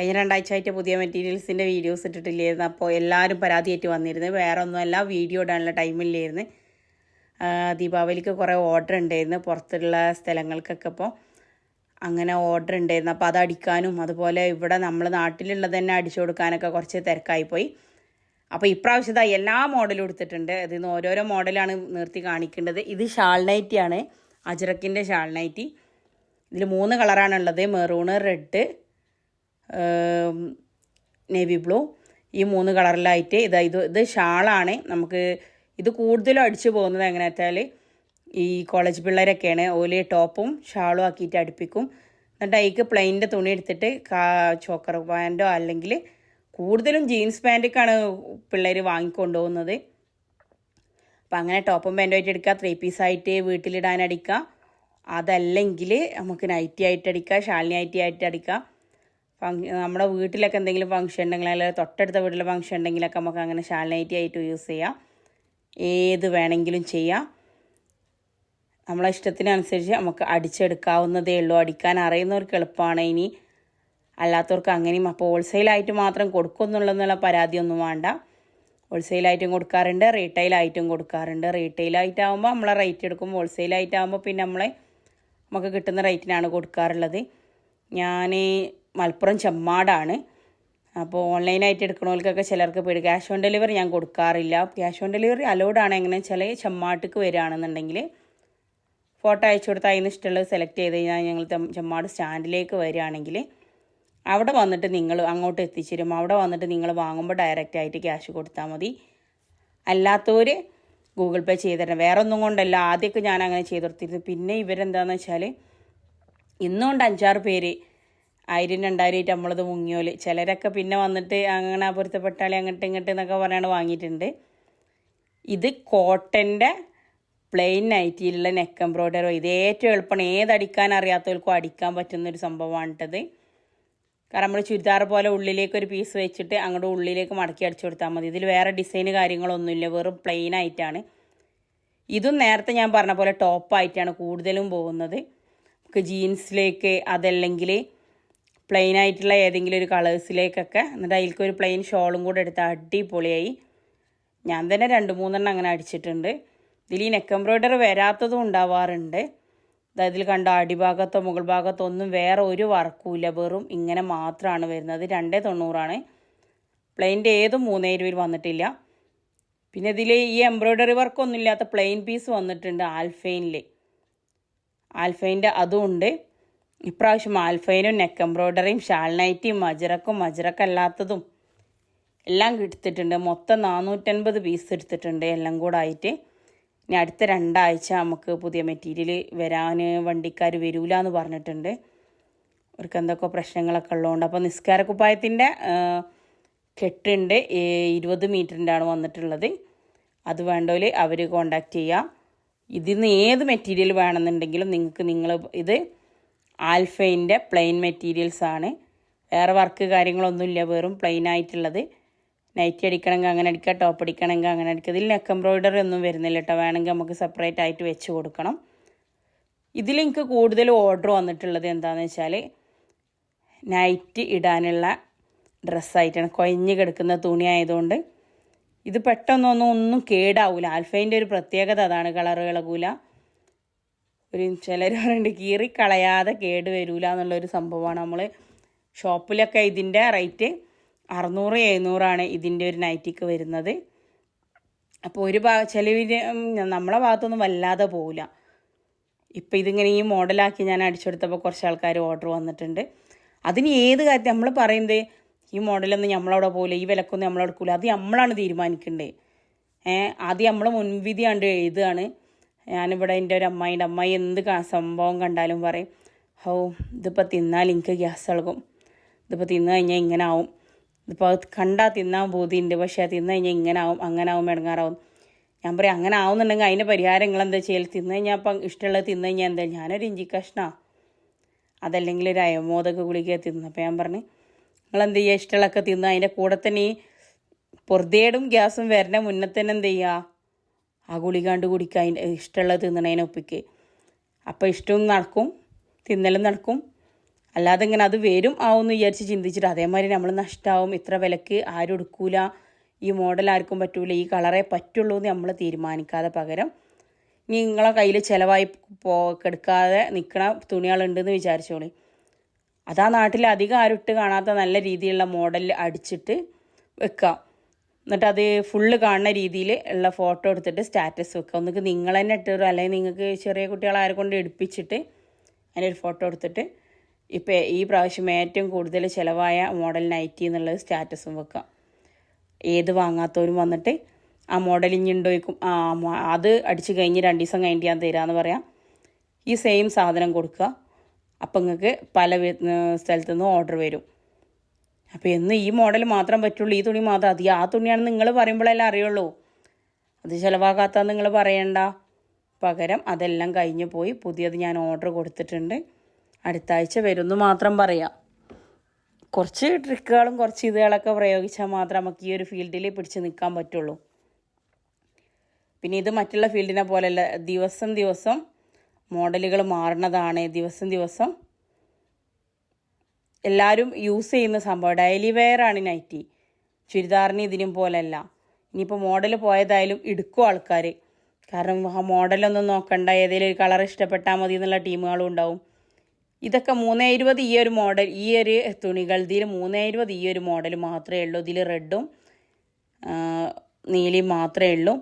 കഴിഞ്ഞ രണ്ടാഴ്ച ആയിട്ട് പുതിയ മെറ്റീരിയൽസിന്റെ വീഡിയോസ് ഇട്ടിട്ടില്ലായിരുന്നു. അപ്പോൾ എല്ലാവരും പരാതിയായിട്ട് വന്നിരുന്നു. വേറെ ഒന്നുമല്ല വീഡിയോ ഇടാനുള്ള ടൈമില്ലായിരുന്നു ദീപാവലിക്ക് കുറേ ഓർഡർ ഉണ്ടായിരുന്നു. പുറത്തുള്ള സ്ഥലങ്ങൾക്കൊക്കെ ഇപ്പോൾ അങ്ങനെ ഓർഡർ ഉണ്ടായിരുന്നു. അപ്പോൾ അത് അടിക്കാനും അതുപോലെ ഇവിടെ നമ്മൾ നാട്ടിലുള്ളത് തന്നെ അടിച്ചു കൊടുക്കാനൊക്കെ കുറച്ച് തിരക്കായിപ്പോയി. അപ്പോൾ ഇപ്രാവശ്യം ഇതാ എല്ലാ മോഡലും എടുത്തിട്ടുണ്ട്. ഇതിൽ നിന്ന് ഓരോരോ മോഡലാണ് നിർത്തി കാണിക്കേണ്ടത്. ഇത് ഷാൾ നൈറ്റിയാണ് അജ്രക്കിന്റെ ഷാൾ നൈറ്റി ഇതിൽ മൂന്ന് കളറാണുള്ളത് മെറൂണ് റെഡ് നേവി ബ്ലൂ ഈ മൂന്ന് കളറിലായിട്ട് ഇതാ ഇത് ഇത് ഷാളാണ്. നമുക്ക് ഇത് കൂടുതലും അടിച്ചു പോകുന്നത് എങ്ങനെ വെച്ചാൽ ഈ കോളേജ് പിള്ളേരൊക്കെയാണ്. ഓൽ ടോപ്പും ഷാളും ആക്കിയിട്ട് അടുപ്പിക്കും. എന്നിട്ട് അതിക്ക് പ്ലെയിന്റെ തുണി എടുത്തിട്ട് കാ ചോക്കർ പാന്റോ അല്ലെങ്കിൽ കൂടുതലും ജീൻസ് പാന്റൊക്കെയാണ് പിള്ളേർ വാങ്ങിക്കൊണ്ടുപോകുന്നത്. അപ്പം അങ്ങനെ ടോപ്പും പാന്റും ആയിട്ട് എടുക്കുക. ത്രീ പീസായിട്ട് വീട്ടിലിടാൻ അടിക്കുക. അതല്ലെങ്കിൽ നമുക്ക് നൈറ്റി ആയിട്ട് അടിക്കുക ഷാലിനി ആയിട്ട് അടിക്കുക. നമ്മുടെ വീട്ടിലൊക്കെ എന്തെങ്കിലും ഫംഗ്ഷൻ ഉണ്ടെങ്കിൽ അല്ലെങ്കിൽ തൊട്ടടുത്ത വീട്ടിലെ ഫംഗ്ഷൻ ഉണ്ടെങ്കിലൊക്കെ നമുക്ക് അങ്ങനെ നൈറ്റി ആയിട്ട് യൂസ് ചെയ്യാം. ഏത് വേണമെങ്കിലും ചെയ്യാം. നമ്മളെ ഇഷ്ടത്തിനനുസരിച്ച് നമുക്ക് അടിച്ചെടുക്കാവുന്നതേ ഉള്ളൂ. അടിക്കാൻ അറിയുന്നവർക്ക് എളുപ്പമാണ് ഇനി. അല്ലാത്തവർക്ക് അങ്ങനെയും അപ്പോൾ ഹോൾസെയിലായിട്ട് മാത്രം കൊടുക്കുന്നുള്ളെന്നുള്ള പരാതിയൊന്നും വേണ്ട. ഹോൾസെയിലായിട്ടും കൊടുക്കാറുണ്ട് റീറ്റെയിലായിട്ടും കൊടുക്കാറുണ്ട്. റീറ്റെയിലായിട്ടാകുമ്പോൾ നമ്മളെ റേറ്റ് എടുക്കും. ഹോൾസെയിലായിട്ടാകുമ്പോൾ പിന്നെ നമ്മളെ നമുക്ക് കിട്ടുന്ന റേറ്റിനാണ് കൊടുക്കാറുള്ളത്. ഞാൻ മലപ്പുറം ചെമ്മാടാണ്. അപ്പോൾ ഓൺലൈനായിട്ട് എടുക്കണവർക്കൊക്കെ ചിലർക്ക് പേടി. ക്യാഷ് ഓൺ ഡെലിവറി ഞാൻ കൊടുക്കാറില്ല. ക്യാഷ് ഓൺ ഡെലിവറി അലൗഡാണ് എങ്ങനെയാണെന്ന് വെച്ചാൽ ചെമ്മാട്ടിക്ക് വരികയാണെന്നുണ്ടെങ്കിൽ ഫോട്ടോ അയച്ചു കൊടുത്താൽ അതിന് ഇഷ്ടമുള്ളത് സെലക്ട് ചെയ്ത് കഴിഞ്ഞാൽ ഞങ്ങൾ ചെമ്മാട് സ്റ്റാൻഡിലേക്ക് വരികയാണെങ്കിൽ അവിടെ വന്നിട്ട് നിങ്ങൾ അങ്ങോട്ട് എത്തിച്ചേരും. അവിടെ വന്നിട്ട് നിങ്ങൾ വാങ്ങുമ്പോൾ ഡയറക്റ്റ് ആയിട്ട് ക്യാഷ് കൊടുത്താൽ മതി. അല്ലാത്തവർ ഗൂഗിൾ പേ ചെയ്ത് തരണം. വേറെ ഒന്നും കൊണ്ടല്ല. ആദ്യമൊക്കെ ഞാൻ അങ്ങനെ ചെയ്തു കൊടുത്തിരുന്നു പിന്നെ ഇവരെന്താണെന്ന് വെച്ചാൽ ഇന്നുകൊണ്ട് അഞ്ചാറ് പേര് ആയിരം രണ്ടായിരം ആയിട്ട് നമ്മളത് മുങ്ങിയോൽ. ചിലരൊക്കെ പിന്നെ വന്നിട്ട് അങ്ങനെ പൊരുത്തപ്പെട്ടാളി അങ്ങോട്ട് ഇങ്ങോട്ട് എന്നൊക്കെ പറഞ്ഞാണ് വാങ്ങിയിട്ടുണ്ട്. ഇത് കോട്ടന്റെ പ്ലെയിൻ നൈറ്റിയിലുള്ള നെക്ക് എംബ്രോയ്ഡറി ഇത് ഏറ്റവും എളുപ്പമാണ്. ഏതടിക്കാൻ അറിയാത്തവർക്കും അടിക്കാൻ പറ്റുന്ന ഒരു സംഭവമാണ് ഇട്ടത് കാരണം നമ്മൾ ചുരിദാർ പോലെ ഉള്ളിലേക്ക് ഒരു പീസ് വെച്ചിട്ട് അങ്ങോട്ട് ഉള്ളിലേക്ക് മടക്കി അടിച്ചു കൊടുത്താൽ മതി. ഇതിൽ വേറെ ഡിസൈന് കാര്യങ്ങളൊന്നുമില്ല. വെറും പ്ലെയിൻ ആയിട്ടാണ്. ഇതും നേരത്തെ ഞാൻ പറഞ്ഞ പോലെ ടോപ്പായിട്ടാണ് കൂടുതലും പോകുന്നത്. നമുക്ക് ജീൻസിലേക്ക് അതല്ലെങ്കിൽ പ്ലെയിൻ ആയിട്ടുള്ള ഏതെങ്കിലും ഒരു കളേഴ്സിലേക്കൊക്കെ എന്നിട്ട് അതിലേക്ക് ഒരു പ്ലെയിൻ ഷോളും കൂടെ എടുത്ത് അടിപൊളിയായി. ഞാൻ തന്നെ രണ്ട് മൂന്നെണ്ണം അങ്ങനെ അടിച്ചിട്ടുണ്ട്. ഇതിൽ ഈ നെക്ക് എംബ്രോയ്ഡറി വരാത്തതും ഉണ്ടാവാറുണ്ട്. അതായത് കണ്ട അടിഭാഗത്തോ മുകൾ ഭാഗത്തോ ഒന്നും വേറെ ഒരു വർക്കും ഇല്ല വെറും ഇങ്ങനെ മാത്രമാണ് വരുന്നത്. രണ്ടേ തൊണ്ണൂറാണ്. പ്ലെയിന്റെ ഏതും മൂന്നേ രൂപയിൽ വന്നിട്ടില്ല. പിന്നെ ഇതിൽ ഈ എംബ്രോയ്ഡറി വർക്കൊന്നും ഇല്ലാത്ത പ്ലെയിൻ പീസ് വന്നിട്ടുണ്ട് ആൽഫൈനിൽ ആൽഫൈന്റെ അതും ഉണ്ട്. ഇപ്രാവശ്യം ആൽഫൈനും നെക്ക് എംബ്രോയ്ഡറിയും ഷാൾ നൈറ്റിയും മജറക്കും മജറക്കല്ലാത്തതും എല്ലാം എടുത്തിട്ടുണ്ട്. മൊത്തം നാനൂറ്റൻപത് പീസ് എടുത്തിട്ടുണ്ട്. എല്ലാം കൂടെ ആയിട്ട് ഇനി അടുത്ത രണ്ടാഴ്ച നമുക്ക് പുതിയ മെറ്റീരിയൽ വരാൻ വണ്ടിക്കാർ വരൂല എന്ന് പറഞ്ഞിട്ടുണ്ട്. അവർക്ക് എന്തൊക്കെ പ്രശ്നങ്ങളൊക്കെ ഉള്ളതുകൊണ്ട്. അപ്പോൾ നിസ്കാരക്കുപ്പായത്തിന്റെ കെട്ടുണ്ട്. ഇരുപത് മീറ്ററിന്റെ ആണ് വന്നിട്ടുള്ളത്. അത് വേണ്ടവർ അവർ കോണ്ടാക്ട് ചെയ്യാം. ഇതിൽ നിന്ന് ഏത് മെറ്റീരിയൽ വേണമെന്നുണ്ടെങ്കിലും നിങ്ങൾക്ക് നിങ്ങൾ ഇത് ആൽഫൈന്റെ പ്ലെയിൻ മെറ്റീരിയൽസ് ആണ്. വേറെ വർക്ക് കാര്യങ്ങളൊന്നുമില്ല. വെറും പ്ലെയിൻ ആയിട്ടുള്ളത്. നൈറ്റി അടിക്കണമെങ്കിൽ അങ്ങനെ അടിക്കുക ടോപ്പ് അടിക്കണമെങ്കിൽ അങ്ങനെ അടിക്കുക. ഇതിൽ നെക്ക് എംബ്രോയിഡറി ഒന്നും വരുന്നില്ല കേട്ടോ. വേണമെങ്കിൽ നമുക്ക് സെപ്പറേറ്റ് ആയിട്ട് വെച്ച് കൊടുക്കണം. ഇതിൽ എനിക്ക് കൂടുതൽ ഓർഡർ വന്നിട്ടുള്ളത് എന്താണെന്ന് വെച്ചാൽ നൈറ്റ് ഇടാനുള്ള ഡ്രസ്സായിട്ടാണ് കൊയഞ്ഞ് കിടക്കുന്ന തുണി ആയതുകൊണ്ട് ഇത് പെട്ടെന്നൊന്നും ഒന്നും കേടാവില്ല ആൽഫൈന്റെ ഒരു പ്രത്യേകത അതാണ്. കളറുകളകൂല ഒരു ചിലർ പറയുന്നുണ്ട് കീറി കളയാതെ കേട് വരില്ല എന്നുള്ളൊരു സംഭവമാണ്. നമ്മൾ ഷോപ്പിലൊക്കെ ഇതിന്റെ റേറ്റ് അറുന്നൂറ് എഴുന്നൂറാണ് ഇതിന്റെ ഒരു നൈറ്റിക്ക് വരുന്നത്. അപ്പോൾ ഒരു ഭാഗം ചിലവിന് നമ്മളെ ഭാഗത്തൊന്നും വല്ലാതെ പോവില്ല ഇപ്പം ഇതിങ്ങനെ ഈ മോഡലാക്കി ഞാൻ അടിച്ചെടുത്തപ്പോൾ കുറച്ച് ആൾക്കാർ ഓർഡർ വന്നിട്ടുണ്ട്. അതിന് ഏത് കാര്യത്തിൽ നമ്മൾ പറയുന്നത് ഈ മോഡലൊന്നും നമ്മളവിടെ പോകില്ല ഈ വിലക്കൊന്നും നമ്മളെടുക്കില്ല അത് നമ്മളാണ് തീരുമാനിക്കേണ്ടത് ഏഹ് അത് നമ്മൾ മുൻവിധി കണ്ട് എഴുതുകയാണ് ഞാനിവിടെ എന്റെ ഒരു അമ്മായിന്റെ അമ്മായി എന്ത് സംഭവം കണ്ടാലും പറയും ഹോ ഇതിപ്പോൾ തിന്നാൽ എനിക്ക് ഗ്യാസ് ഇളകും. ഇതിപ്പോൾ തിന്നു കഴിഞ്ഞാൽ ഇങ്ങനെ ആവും. ഇതിപ്പോൾ കണ്ടാൽ തിന്നാൻ ബോധിയുണ്ട് പക്ഷേ തിന്നു കഴിഞ്ഞാൽ ഇങ്ങനെ ആവും അങ്ങനെ ആവും ഇടങ്ങാറാവും. ഞാൻ പറയും അങ്ങനെ ആവുന്നുണ്ടെങ്കിൽ അതിന്റെ പരിഹാരം നിങ്ങൾ എന്താ ചെയ്യൽ തിന്നു കഴിഞ്ഞാൽ അപ്പം ഇഷ്ടമുള്ളത് തിന്നു കഴിഞ്ഞാൽ എന്താ? ഞാനൊരു ഇഞ്ചി കഷ്ണമാണ് അതല്ലെങ്കിൽ ഒരു അയമോദക ഗുളിക തിന്നു അപ്പോൾ ഞാൻ പറഞ്ഞു നിങ്ങൾ എന്ത് ചെയ്യുക ഇഷ്ടമുള്ളതൊക്കെ തിന്ന് അതിന്റെ കൂടെ തന്നെ ഈ പൊറുതേടും ഗ്യാസും വരുന്ന മുന്നേ തന്നെ എന്ത് ചെയ്യുക ആ ഗുളിക കണ്ട് കുടിക്കുക അതിന്റെ ഇഷ്ടമുള്ളത് തിന്നണേനെ ഒപ്പിക്ക്. അപ്പോൾ ഇഷ്ടവും നടക്കും തിന്നലും നടക്കും. അല്ലാതെ ഇങ്ങനെ അത് വരും ആവുമെന്ന് വിചാരിച്ച് ചിന്തിച്ചിട്ട് അതേമാതിരി നമ്മൾ നഷ്ടമാവും ഇത്ര വിലക്ക് ആരും എടുക്കൂല ഈ മോഡൽ ആർക്കും പറ്റൂല ഈ കളറേ പറ്റുള്ളൂ എന്ന് നമ്മൾ തീരുമാനിക്കാതെ പകരം നിങ്ങളെ കയ്യിൽ ചിലവായി പോ കെടുക്കാതെ നിൽക്കണ തുണികളുണ്ടെന്ന് വിചാരിച്ചോളി. അതാ നാട്ടിൽ അധികം ആരും ഇട്ട് കാണാത്ത നല്ല രീതിയിലുള്ള മോഡൽ അടിച്ചിട്ട് വെക്കാം. എന്നിട്ട് അത് ഫുള്ള് കാണുന്ന രീതിയിൽ ഉള്ള ഫോട്ടോ എടുത്തിട്ട് സ്റ്റാറ്റസ് വെക്കുക. ഒന്നുകിൽ നിങ്ങൾ തന്നെ ഇട്ടുതരും അല്ലെങ്കിൽ നിങ്ങൾക്ക് ചെറിയ കുട്ടികളെ ആരെ കൊണ്ട് എടുപ്പിച്ചിട്ട് അതിനൊരു ഫോട്ടോ എടുത്തിട്ട് ഇപ്പോൾ ഈ പ്രാവശ്യം ഏറ്റവും കൂടുതൽ ചിലവായ മോഡൽ നൈറ്റി എന്നുള്ളത് സ്റ്റാറ്റസും വെക്കുക. ഏത് വാങ്ങാത്തവരും വന്നിട്ട് ആ മോഡൽ ഇനി ഉണ്ടോയിക്കും ആ അത് അടിച്ച് കഴിഞ്ഞ് രണ്ട് ദിവസം കഴിഞ്ഞിട്ട് ഞാൻ തരാമെന്ന് പറയാം. ഈ സെയിം സാധനം കൊടുക്കുക. അപ്പം നിങ്ങൾക്ക് പല സ്ഥലത്തു നിന്നും ഓർഡർ വരും. അപ്പോൾ എന്ന് ഈ മോഡൽ മാത്രം പറ്റുള്ളൂ ഈ തുണി മാത്രം. അതി ആ തുണിയാണ് നിങ്ങൾ പറയുമ്പോഴല്ലേ അറിയുള്ളൂ. അത് ചിലവാകാത്ത നിങ്ങൾ പറയണ്ട. പകരം അതെല്ലാം കഴിഞ്ഞ് പോയി പുതിയത് ഞാൻ ഓർഡർ കൊടുത്തിട്ടുണ്ട്. അടുത്ത ആഴ്ച വരുമെന്ന് മാത്രം പറയാം. കുറച്ച് ട്രിക്കുകളും കുറച്ച് ഇതുകളൊക്കെ പ്രയോഗിച്ചാൽ മാത്രം നമുക്ക് ഈ ഒരു ഫീൽഡിൽ പിടിച്ച് നിൽക്കാൻ പറ്റുള്ളൂ. പിന്നെ ഇത് മറ്റുള്ള ഫീൽഡിനെ പോലെയല്ല ദിവസം ദിവസം മോഡലുകൾ മാറുന്നതാണ് ദിവസം ദിവസം എല്ലാവരും യൂസ് ചെയ്യുന്ന സംഭവം. ഡെയിലി വെയർ ആണ് നൈറ്റി. ചുരിദാറിന് ഇതിനും പോലല്ല. ഇനിയിപ്പോൾ മോഡൽ പോയതായാലും എടുക്കും ആൾക്കാർ കാരണം ആ മോഡലൊന്നും നോക്കണ്ട. ഏതെങ്കിലും ഒരു കളർ ഇഷ്ടപ്പെട്ടാൽ മതി എന്നുള്ള ടീമുകളും ഉണ്ടാവും. ഇതൊക്കെ മൂന്നേ ഇരുപത് ഈ ഒരു മോഡൽ ഈ ഒരു തുണികൾ ഇതിൽ മൂന്നേ ഇരുപത് ഈ ഒരു മോഡൽ മാത്രമേ ഉള്ളൂ. ഇതിൽ റെഡും നീലയും മാത്രമേ ഉള്ളൂ.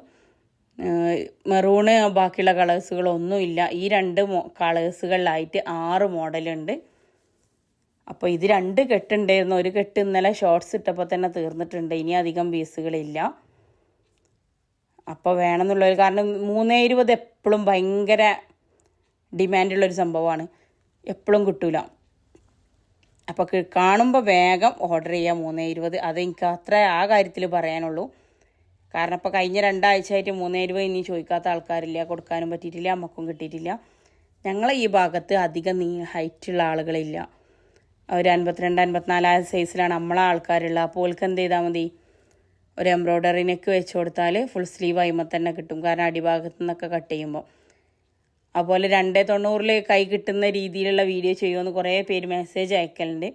മെറൂണ് ബാക്കിയുള്ള കളേഴ്സുകളൊന്നും ഇല്ല ഈ രണ്ട് കളേഴ്സുകളിലായിട്ട് ആറ് മോഡലുണ്ട്. അപ്പോൾ ഇത് രണ്ട് കെട്ടുണ്ടായിരുന്നു. ഒരു കെട്ട് ഇന്നലെ ഷോർട്ട്സ് ഇട്ടപ്പോൾ തന്നെ തീർന്നിട്ടുണ്ട്. ഇനി അധികം പീസുകളില്ല അപ്പോൾ വേണമെന്നുള്ളൊരു കാരണം മൂന്നേ ഇരുപത് എപ്പോഴും ഭയങ്കര ഡിമാൻഡുള്ളൊരു സംഭവമാണ്. എപ്പോഴും കിട്ടൂല. അപ്പോൾ കാണുമ്പോൾ വേഗം ഓർഡർ ചെയ്യാം മൂന്നേ ഇരുപത്. അത് എനിക്ക് അത്ര ആ കാര്യത്തിൽ പറയാനുള്ളൂ. കാരണം ഇപ്പോൾ കഴിഞ്ഞ രണ്ടാഴ്ചയായിട്ട് മൂന്നേ ഇരുപത് ഇനി ചോദിക്കാത്ത ആൾക്കാരില്ല. കൊടുക്കാനും പറ്റിയിട്ടില്ല നമുക്കും കിട്ടിയിട്ടില്ല. ഞങ്ങളെ ഈ ഭാഗത്ത് അധികം നീ ഹൈറ്റുള്ള ആളുകളില്ല. ഒരു അൻപത്തിരണ്ട് അൻപത്തിനാലായ സൈസിലാണ് നമ്മളെ ആൾക്കാരുള്ളത്. അപ്പോൾ ഓൾക്ക് എന്ത് ചെയ്താൽ മതി? ഒരു എംബ്രോയ്ഡറി നെക്ക് വെച്ച് കൊടുത്താൽ ഫുൾ സ്ലീവ് ആയി തന്നെ കിട്ടും. കാരണം അടിഭാഗത്തു നിന്നൊക്കെ കട്ട് ചെയ്യുമ്പോൾ അതുപോലെ രണ്ടേ തൊണ്ണൂറിൽ കൈ കിട്ടുന്ന രീതിയിലുള്ള വീഡിയോ ചെയ്യുമെന്ന് കുറേ പേര് മെസ്സേജ് അയക്കലുണ്ട്.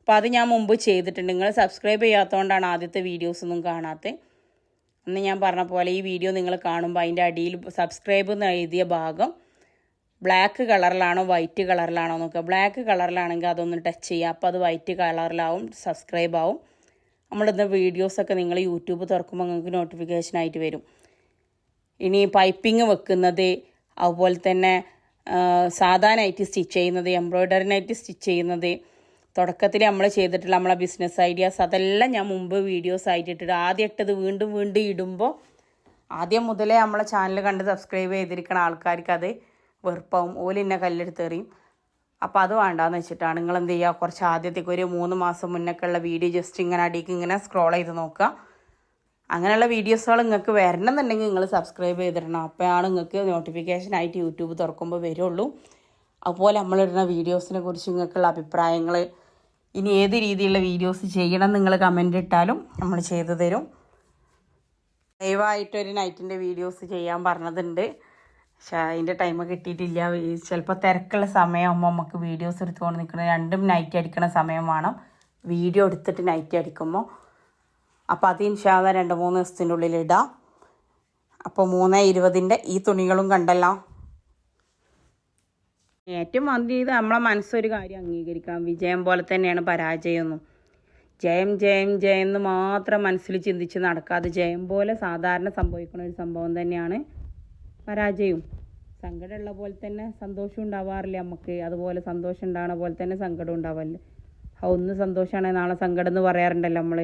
അപ്പോൾ അത് ഞാൻ മുമ്പ് ചെയ്തിട്ടുണ്ട്. നിങ്ങൾ സബ്സ്ക്രൈബ് ചെയ്യാത്തതുകൊണ്ടാണ് ആദ്യത്തെ വീഡിയോസ് ഒന്നും കാണാത്തത് അന്ന് ഞാൻ പറഞ്ഞ പോലെ ഈ വീഡിയോ നിങ്ങൾ കാണുമ്പോൾ അതിന്റെ അടിയിൽ സബ്സ്ക്രൈബ് എന്ന് എഴുതിയ ഭാഗം ബ്ലാക്ക് കളറിലാണോ വൈറ്റ് കളറിലാണോ നോക്കുക ബ്ലാക്ക് കളറിലാണെങ്കിൽ അതൊന്ന് ടച്ച് ചെയ്യുക. അപ്പോൾ അത് വൈറ്റ് കളറിലാവും സബ്സ്ക്രൈബ് ആവും. നമ്മളിന്ന് വീഡിയോസൊക്കെ നിങ്ങൾ യൂട്യൂബ് തുറക്കുമ്പോൾ നിങ്ങൾക്ക് നോട്ടിഫിക്കേഷൻ ആയിട്ട് വരും. ഇനി പൈപ്പിംഗ് വെക്കുന്നത് അതുപോലെ തന്നെ സാധാരണയായിട്ട് സ്റ്റിച്ച് ചെയ്യുന്നത് എംബ്രോയ്ഡറി നൈറ്റ് സ്റ്റിച്ച് ചെയ്യുന്നത് തുടക്കത്തിൽ നമ്മൾ ചെയ്തിട്ടുള്ള നമ്മളെ ബിസിനസ് ഐഡിയാസ് അതെല്ലാം ഞാൻ മുമ്പ് വീഡിയോസ് ആയിട്ട് ഇട്ടിട്ട് ആദ്യം ഇട്ടത് വീണ്ടും വീണ്ടും ഇടുമ്പോൾ ആദ്യം മുതലേ നമ്മളെ ചാനൽ കണ്ട് സബ്സ്ക്രൈബ് ചെയ്തിരിക്കുന്ന ആൾക്കാർക്ക് അത് വെറുപ്പാവും. ഓലിന്നെ കല്ലെടുത്തെറിയും അപ്പോൾ അത് വേണ്ടാന്ന് വെച്ചിട്ടാണ് നിങ്ങൾ എന്ത് ചെയ്യുക കുറച്ച് ആദ്യത്തേക്ക് ഒരു മൂന്ന് മാസം മുന്നേക്കുള്ള വീഡിയോ ജസ്റ്റ് ഇങ്ങനെ അടിക്ക് ഇങ്ങനെ സ്ക്രോൾ ചെയ്ത് നോക്കുക അങ്ങനെയുള്ള വീഡിയോസുകൾ നിങ്ങൾക്ക് വരണമെന്നുണ്ടെങ്കിൽ നിങ്ങൾ സബ്സ്ക്രൈബ് ചെയ്തിടണം. അപ്പോഴാണ് നിങ്ങൾക്ക് നോട്ടിഫിക്കേഷൻ ആയിട്ട് യൂട്യൂബ് തുറക്കുമ്പോൾ വരുള്ളൂ. അതുപോലെ നമ്മളിടുന്ന വീഡിയോസിനെ കുറിച്ച് നിങ്ങൾക്കുള്ള അഭിപ്രായങ്ങൾ ഇനി ഏത് രീതിയിലുള്ള വീഡിയോസ് ചെയ്യണം നിങ്ങൾ കമന്റ് ഇട്ടാലും നമ്മൾ ചെയ്തു തരും. ദയവായിട്ടൊരു നൈറ്റിന്റെ വീഡിയോസ് ചെയ്യാൻ പറഞ്ഞതുണ്ട്. പക്ഷേ അതിന്റെ ടൈം കിട്ടിയിട്ടില്ല. ചിലപ്പോൾ തിരക്കുള്ള സമയമാകുമ്പോൾ നമുക്ക് വീഡിയോസ് എടുത്തുകൊണ്ട് നിൽക്കണം രണ്ടും നൈറ്റ് അടിക്കണ സമയം വേണം. വീഡിയോ എടുത്തിട്ട് നൈറ്റ് അടിക്കുമ്പോൾ അപ്പോൾ അത് ഇൻഷാല്ല രണ്ട് മൂന്ന് ദിവസത്തിന്റെ ഉള്ളിൽ ഇടാം. അപ്പോൾ മൂന്ന് ഇരുപതിന്റെ ഈ തുണികളും കണ്ടല്ലോ. ഏറ്റവും ആദ്യം ഇത് നമ്മളെ മനസ്സൊരു കാര്യം അംഗീകരിക്കാം. വിജയം പോലെ തന്നെയാണ് പരാജയമൊന്നും. ജയം ജയം ജയം എന്ന് മാത്രം മനസ്സിൽ ചിന്തിച്ച് നടക്കാതെ ജയം പോലെ സാധാരണ സംഭവിക്കുന്ന ഒരു സംഭവം തന്നെയാണ് പരാജയവും സങ്കടമുള്ള പോലെ തന്നെ സന്തോഷം ഉണ്ടാവാറില്ല നമുക്ക് അതുപോലെ സന്തോഷം ഉണ്ടാവണ പോലെ തന്നെ സങ്കടം ഉണ്ടാവല്ലേ ആ ഒന്ന് സന്തോഷമാണെങ്കിൽ നാളെ സങ്കടം എന്ന് പറയാറുണ്ടല്ലോ നമ്മൾ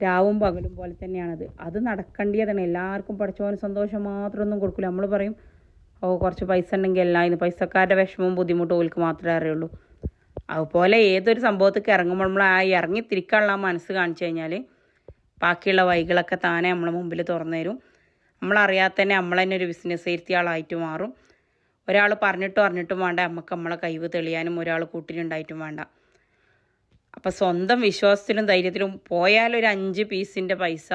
രാവും പകലും പോലെ തന്നെയാണത്. അത് നടക്കേണ്ടതാണ്. എല്ലാവർക്കും പഠിച്ചവന് സന്തോഷം മാത്രമൊന്നും കൊടുക്കില്ല നമ്മൾ പറയും ഓ കുറച്ച് പൈസ ഉണ്ടെങ്കിൽ എല്ലാം ഇന്ന് പൈസക്കാരുടെ വിഷമവും ബുദ്ധിമുട്ടും ഓൽക്ക് മാത്രമേ അറിയുള്ളൂ. അതുപോലെ ഏതൊരു സംഭവത്തേക്ക് ഇറങ്ങുമ്പോൾ നമ്മൾ ആ ഇറങ്ങി തിരിക്കാനുള്ള മനസ്സ് കാണിച്ചു കഴിഞ്ഞാൽ ബാക്കിയുള്ള വൈകളൊക്കെ താനെ നമ്മളെ മുമ്പിൽ തുറന്നു തരും നമ്മളറിയാതെ തന്നെ നമ്മൾ തന്നെ ഒരു ബിസിനസ് ഇരുത്തിയ ആളായിട്ട് മാറും. ഒരാൾ പറഞ്ഞിട്ടും അറിഞ്ഞിട്ടും വേണ്ട. നമുക്ക് നമ്മളെ കഴിവ് തെളിയാനും ഒരാൾ കൂട്ടിനുണ്ടായിട്ടും വേണ്ട. അപ്പോൾ സ്വന്തം വിശ്വാസത്തിലും ധൈര്യത്തിലും പോയാൽ ഒരു അഞ്ച് പീസിന്റെ പൈസ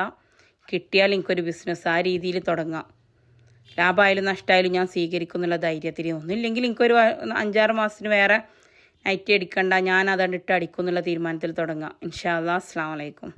കിട്ടിയാൽ എനിക്കൊരു ബിസിനസ് ആ രീതിയിൽ തുടങ്ങാം. ലാഭമായാലും നഷ്ടമായാലും ഞാൻ സ്വീകരിക്കും എന്നുള്ള ധൈര്യത്തിൽ ഒന്നുമില്ലെങ്കിൽ എനിക്കൊരു അഞ്ചാറ് മാസത്തിന് വേറെ നൈറ്റി അടിക്കണ്ട ഞാൻ അതണ്ടിട്ട് അടിക്കും എന്നുള്ള തീരുമാനത്തിൽ തുടങ്ങാം. ഇൻഷാ അല്ലാ അസ്സാം വലൈക്കും